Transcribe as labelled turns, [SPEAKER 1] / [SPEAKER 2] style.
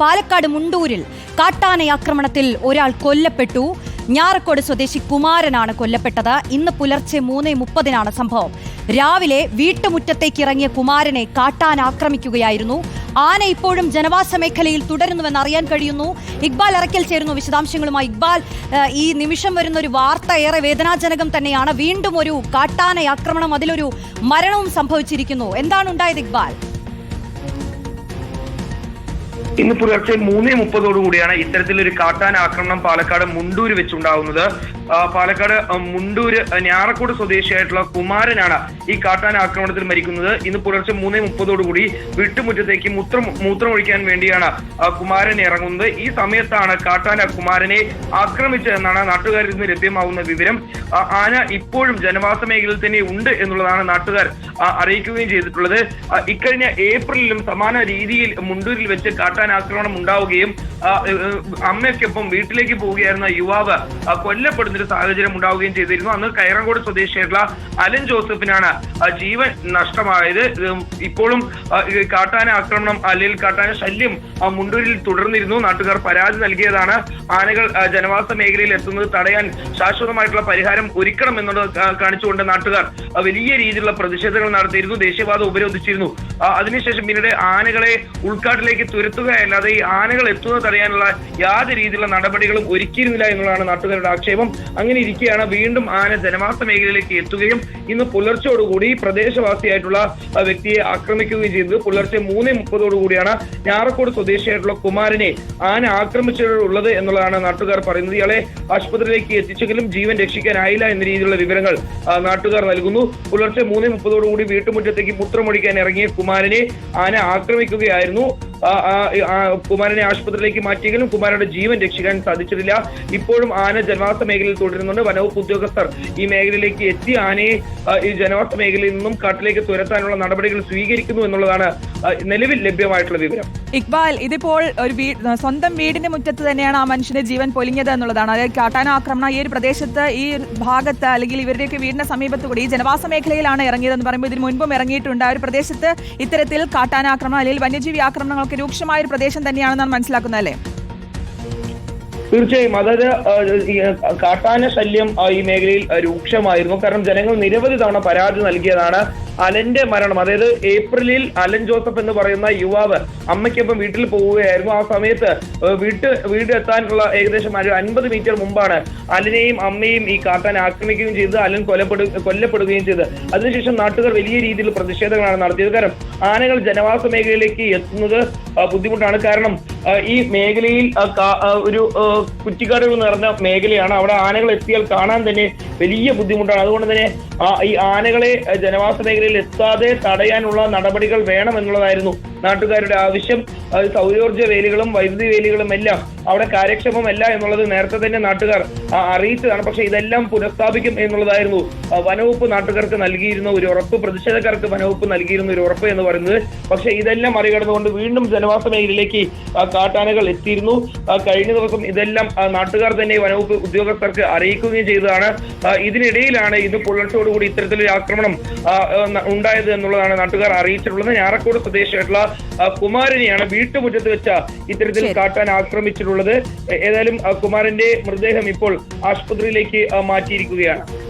[SPEAKER 1] പാലക്കാട് മുണ്ടൂരിൽ കാട്ടാന ആക്രമണത്തിൽ ഒരാൾ കൊല്ലപ്പെട്ടു. ഞാറക്കോട് സ്വദേശി കുമാരനാണ് കൊല്ലപ്പെട്ടത്. ഇന്ന് പുലർച്ചെ മൂന്ന് മുപ്പതിനാണ് സംഭവം. രാവിലെ വീട്ടുമുറ്റത്തേക്ക് ഇറങ്ങിയ കുമാരനെ കാട്ടാൻ ആക്രമിക്കുകയായിരുന്നു. ആന ഇപ്പോഴും ജനവാസ മേഖലയിൽ തുടരുന്നുവെന്ന് അറിയാൻ കഴിയുന്നു. ഇക്ബാൽ ഇറക്കൽ ചേരുന്നു വിശദാംശങ്ങളുമായി. ഇക്ബാൽ ഈ നിമിഷം വരുന്ന ഒരു വാർത്ത ഏറെ വേദനാജനകം തന്നെയാണ്. വീണ്ടും ഒരു കാട്ടാന ആക്രമണം അതിലൊരു മരണവും സംഭവിച്ചിരിക്കുന്നു. എന്താണ് ഉണ്ടായത് ഇക്ബാൽ?
[SPEAKER 2] ഇന്ന് പുലർച്ചെ മൂന്നേ മുപ്പതോടു കൂടിയാണ് ഇത്തരത്തിലൊരു കാട്ടാൻ ആക്രമണം പാലക്കാട് മുണ്ടൂര് വെച്ചുണ്ടാവുന്നത്. പാലക്കാട് മുണ്ടൂര് ഞാറക്കോട് സ്വദേശിയായിട്ടുള്ള കുമാരനാണ് ഈ കാട്ടാൻ ആക്രമണത്തിൽ മരിക്കുന്നത്. ഇന്ന് പുലർച്ചെ മൂന്നേ മുപ്പതോടുകൂടി വീട്ടുമുറ്റത്തേക്ക് മൂത്രം മൂത്രമൊഴിക്കാൻ വേണ്ടിയാണ് കുമാരൻ ഇറങ്ങുന്നത്. ഈ സമയത്താണ് കാട്ടാന കുമാരനെ ആക്രമിച്ചതെന്നാണ് നാട്ടുകാരിൽ നിന്ന് ലഭ്യമാവുന്ന വിവരം. ആന ഇപ്പോഴും ജനവാസ മേഖലയിൽ തന്നെ ഉണ്ട് എന്നുള്ളതാണ് നാട്ടുകാർ അറിയിക്കുകയും ചെയ്തിട്ടുള്ളത്. ഇക്കഴിഞ്ഞ ഏപ്രിലിലും സമാന രീതിയിൽ മുണ്ടൂരിൽ വെച്ച് കാട്ടാൻ ആക്രമണം ഉണ്ടാവുകയും അമ്മയ്ക്കൊപ്പം വീട്ടിലേക്ക് പോവുകയായിരുന്ന യുവാവ് കൊല്ലപ്പെടുന്ന ഒരു സാഹചര്യം ഉണ്ടാവുകയും ചെയ്തിരുന്നു. അന്ന് കയറങ്കോട് സ്വദേശിയായിട്ടുള്ള അലൻ ജോസഫിനാണ് ജീവൻ നഷ്ടമായത്. ഇപ്പോഴും കാട്ടാന ആക്രമണം അല്ലെങ്കിൽ കാട്ടാന ശല്യം മുണ്ടൂരിൽ തുടർന്നിരുന്നു. നാട്ടുകാർ പരാതി നൽകിയതാണ്. ആനകൾ ജനവാസ മേഖലയിൽ എത്തുന്നത് തടയാൻ ശാശ്വതമായിട്ടുള്ള പരിഹാരം ഒരുക്കണം എന്നുള്ളത് കാണിച്ചുകൊണ്ട് നാട്ടുകാർ വലിയ രീതിയിലുള്ള പ്രതിഷേധങ്ങൾ നടത്തിയിരുന്നു. ദേശീയപാത ഉപരോധിച്ചിരുന്നു. അതിനുശേഷം പിന്നീട് ആനകളെ ഉൾക്കാട്ടിലേക്ക് തുരത്തുകയല്ലാതെ ഈ ആനകൾ എത്തുന്നത് തടയാനുള്ള യാതൊരു രീതിയിലുള്ള നടപടികളും ഒരുക്കിയിരുന്നില്ല എന്നുള്ളതാണ് നാട്ടുകാരുടെ ആക്ഷേപം. അങ്ങനെ ഇരിക്കുകയാണ് വീണ്ടും ആന ജനവാസ മേഖലയിലേക്ക് എത്തുകയും ഇന്ന് പുലർച്ചയോടുകൂടി പ്രദേശവാസിയായിട്ടുള്ള വ്യക്തിയെ ആക്രമിക്കുകയും ചെയ്തത് പുലർച്ചെ മൂന്ന് മുപ്പതോടുകൂടിയാണ് ഞാറക്കോട് സ്വദേശിയായിട്ടുള്ള കുമാരനെ ആന ആക്രമിച്ചിട്ടുള്ളത് എന്നുള്ളതാണ് നാട്ടുകാർ പറയുന്നത്. ഇയാളെ ആശുപത്രിയിലേക്ക് എത്തിച്ചെങ്കിലും ജീവൻ രക്ഷിക്കാനായില്ല എന്ന രീതിയിലുള്ള വിവരങ്ങൾ നാട്ടുകാർ നൽകുന്നു. പുലർച്ചെ മൂന്ന് മുപ്പതോടുകൂടി വീട്ടുമുറ്റത്തേക്ക് മുത്രമൊഴിക്കാൻ ഇറങ്ങിയ കുമാരനെ ആന ആക്രമിക്കുകയായിരുന്നു. കുമാരനെ ആശുപത്രിയിലേക്ക് മാറ്റിയെങ്കിലും കുമാരന്റെ ജീവൻ രക്ഷിക്കാൻ സാധിച്ചിട്ടില്ല. ഇപ്പോഴും ആന ജനവാസ മേഖലയിൽ തുടരുന്നുണ്ട്. വനവകുപ്പ് ഉദ്യോഗസ്ഥർ ഈ മേഖലയിലേക്ക് എത്തി ആനയെ ഈ ജനവാസ മേഖലയിൽ നിന്നും കാട്ടിലേക്ക് തുരത്താനുള്ള നടപടികൾ സ്വീകരിക്കുന്നു എന്നുള്ളതാണ് നിലവിൽ ലഭ്യമായിട്ടുള്ള വിവരം.
[SPEAKER 3] ഇക്ബാൽ ഇതിപ്പോൾ ഒരു വീട് സ്വന്തം വീടിന്റെ മുറ്റത്ത് തന്നെയാണ് ആ മനുഷ്യന്റെ ജീവൻ പൊലിഞ്ഞത് എന്നുള്ളതാണ്. അതായത് കാട്ടാന ആക്രമണം ഈ ഒരു പ്രദേശത്ത് ഈ ഭാഗത്ത് അല്ലെങ്കിൽ ഇവരുടെയൊക്കെ വീടിന്റെ സമീപത്ത് കൂടി ഈ ജനവാസ മേഖലയിലാണ് ഇറങ്ങിയതെന്ന് പറയുമ്പോൾ ഇതിന് മുൻപും ഇറങ്ങിയിട്ടുണ്ട്. ആ ഒരു പ്രദേശത്ത് ഇത്തരത്തിൽ കാട്ടാന ആക്രമണം അല്ലെങ്കിൽ വന്യജീവി ആക്രമണങ്ങളൊക്കെ രൂക്ഷമായ ഒരു പ്രദേശം തന്നെയാണെന്നാണ് മനസ്സിലാക്കുന്നത് അല്ലേ?
[SPEAKER 2] തീർച്ചയായും. അതായത് കാട്ടാന ശല്യം ഈ മേഖലയിൽ രൂക്ഷമായിരുന്നു. കാരണം ജനങ്ങൾ നിരവധി തവണ പരാതി നൽകിയതാണ് അലന്റെ മരണം. അതായത് ഏപ്രിലിൽ അലൻ ജോസഫ് എന്ന് പറയുന്ന യുവാവ് അമ്മയ്ക്കൊപ്പം വീട്ടിൽ പോവുകയായിരുന്നു. ആ സമയത്ത് വീട്ട് വീട് എത്താനുള്ള ഏകദേശം ഒരു അൻപത് മീറ്റർ മുമ്പാണ് അലനെയും അമ്മയും ഈ കാട്ടാൻ ആക്രമിക്കുകയും ചെയ്ത് അലൻ കൊലപ്പെടു കൊല്ലപ്പെടുകയും ചെയ്ത് അതിനുശേഷം നാട്ടുകാർ വലിയ രീതിയിൽ പ്രതിഷേധങ്ങളാണ് നടത്തിയത്. കാരണം ആനകൾ ജനവാസ മേഖലയിലേക്ക് എത്തുന്നത് ബുദ്ധിമുട്ടാണ്. കാരണം ഈ മേഖലയിൽ ഒരു കുറ്റിക്കാടുകൾ നിറഞ്ഞ മേഖലയാണ്. അവിടെ ആനകൾ എത്തിയാൽ കാണാൻ തന്നെ വലിയ ബുദ്ധിമുട്ടാണ്. അതുകൊണ്ട് തന്നെ ഈ ആനകളെ ജനവാസ മേഖലയിൽ എത്താതെ തടയാനുള്ള നടപടികൾ വേണമെന്നുള്ളതായിരുന്നു നാട്ടുകാരുടെ ആവശ്യം. സൗരോർജ വേലികളും വൈദ്യുതി വേലികളും എല്ലാം അവിടെ കാര്യക്ഷമമല്ല എന്നുള്ളത് നേരത്തെ തന്നെ നാട്ടുകാർ അറിയിച്ചതാണ്. പക്ഷെ ഇതെല്ലാം പുനഃസ്ഥാപിക്കും എന്നുള്ളതായിരുന്നു. വനവകുപ്പ് നാട്ടുകാർക്ക് നൽകിയിരുന്ന ഒരു ഉറപ്പ് പ്രതിഷേധക്കാർക്ക് വനവകുപ്പ് നൽകിയിരുന്ന ഒരു ഉറപ്പ് എന്ന് പറയുന്നത്. പക്ഷെ ഇതെല്ലാം മറികടന്നുകൊണ്ട് വീണ്ടും ജനവാസ മേഖലയിലേക്ക് കാട്ടാനകൾ എത്തിയിരുന്നു. കഴിഞ്ഞ ദിവസം ഇതെല്ലാം നാട്ടുകാർ തന്നെ വനവകുപ്പ് ഉദ്യോഗസ്ഥർക്ക് അറിയിക്കുകയും ചെയ്തതാണ്. ഇതിനിടയിലാണ് ഇന്ന് പുലർച്ചയോടുകൂടി ഇത്തരത്തിലൊരു ആക്രമണം ഉണ്ടായത് എന്നുള്ളതാണ് നാട്ടുകാർ അറിയിച്ചിട്ടുള്ളത്. ഞാറക്കോട് സ്വദേശിയായിട്ടുള്ള കുമാരനെയാണ് വീട്ടുമുറ്റത്ത് വെച്ച ഇത്തരത്തിൽ കാട്ടാൻ ആക്രമിച്ചിട്ടുള്ളത്. ഏ- ഏതായാലും കുമാറിന്റെ മൃതദേഹം ഇപ്പോൾ ആശുപത്രിയിലേക്ക് മാറ്റിയിരിക്കുകയാണ്.